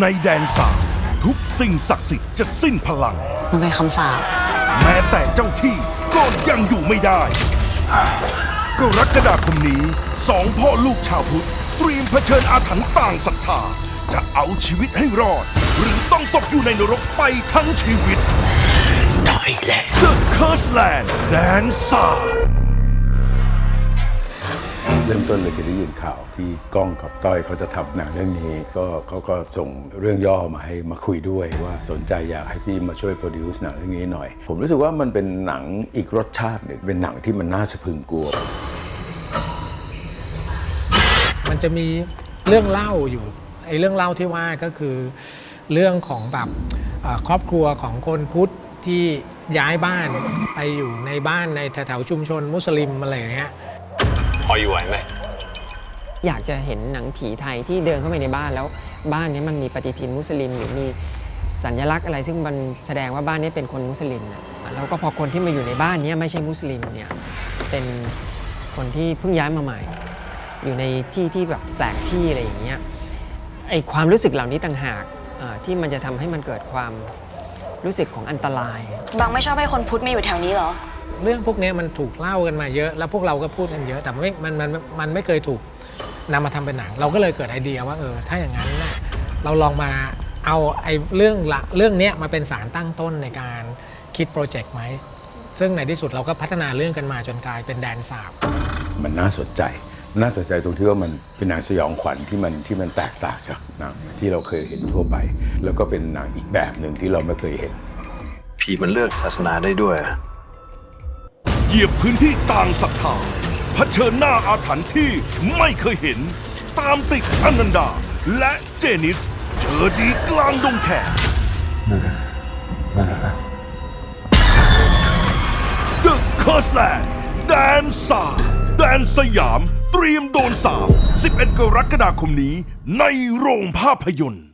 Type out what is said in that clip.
ในแดนสาบทุกสิ่งศักดิ์สิทธิ์จะสิ้นพลัง มันเป็นคำสาปแม้แต่เจ้าที่ก็ยังอยู่ไม่ได้ กรกฎาคมนี้สองพ่อลูกชาวพุทธเตรียมเผชิญอาถรรพ์ต่างศรัทธา จะเอาชีวิตให้รอด หรือต้องตกอยู่ในนรกไปทั้งชีวิต The Curse Land แดนสาบ เริ่มต้นเลยคือได้ยินข่าวที่ก้องกับต้อยเขาจะทำหนังเรื่องนี้ ก็เขาก็ส่งเรื่องย่อมาให้มาคุยด้วยว่าสนใจอยากให้พี่มาช่วยโปรดิวซ์หนังเรื่องนี้หน่อย ผมรู้สึกว่ามันเป็นหนังอีกรสชาติหนึ่งเป็นหนังที่มันน่าสะพรึงกลัว มันจะมีเรื่องเล่าอยู่ไอ้เรื่องเล่าที่ว่าก็คือเรื่องของแบบเอ่อครอบครัวของคนพุทธที่ย้ายบ้านไปอยู่ในบ้านในแถวๆชุมชนมุสลิมอะไรอย่างเงี้ย พออยู่ไหวไหมอยากจะเห็นหนังผีไทยที่เดินเข้าไปในบ้านแล้วบ้านนี้มันมีปฏิทินมุสลิมหรือมีสัญลักษณ์อะไรซึ่งมันแสดงว่าบ้านนี้เป็นคนมุสลิมน่ะแล้วก็พอคนที่มาอยู่ในบ้านนี้ไม่ใช่มุสลิมเนี่ยเป็นคนที่เพิ่งย้ายมาใหม่ อยู่ในที่ที่แบบแปลกที่อะไรอย่างเงี้ยไอความรู้สึกเหล่านี้ต่างหากเอ่อที่มันจะทำให้มันเกิดความรู้สึกของอันตราย บางไม่ชอบให้คนพุทธมาอยู่แถวนี้เหรอ เรื่องพวกเนี้ยมันถูกเล่ากันมาเยอะ แล้วพวกเราก็พูดกันเยอะ แต่ไม่มันมันมันไม่เคยถูกนำมาทำเป็นหนัง เราก็เลยเกิดไอเดียว่าเออถ้าอย่างนั้นน่ะเราลองมาเอาไอ้เรื่องละเรื่องเนี้ยมาเป็นสารตั้งต้นในการคิดโปรเจกต์ไหมซึ่งในที่สุดเราก็พัฒนาเรื่องกันมาจนกลายเป็นแดนสาบมันน่าสนใจ น่าสนใจตรงที่ว่ามันเป็นหนังสยองขวัญที่มันที่มันแตกต่างจากหนังที่เราเคยเห็นทั่วไป แล้วก็เป็นหนังอีกแบบหนึ่งที่เราไม่เคยเห็น ผีมันเลือกศาสนาได้ด้วยอะ เหยียบพื้นที่ต่างศรัทธาเผชิญหน้าอาถรรพ์ที่ไม่เคยเห็น ตามติดอนันดา และเจนิส เจอดีกลางดงแขก The Curse Land แดนสาบแดนสยาม เตรียมโดนสาบ 11 กรกฎาคมนี้ในโรงภาพยนตร์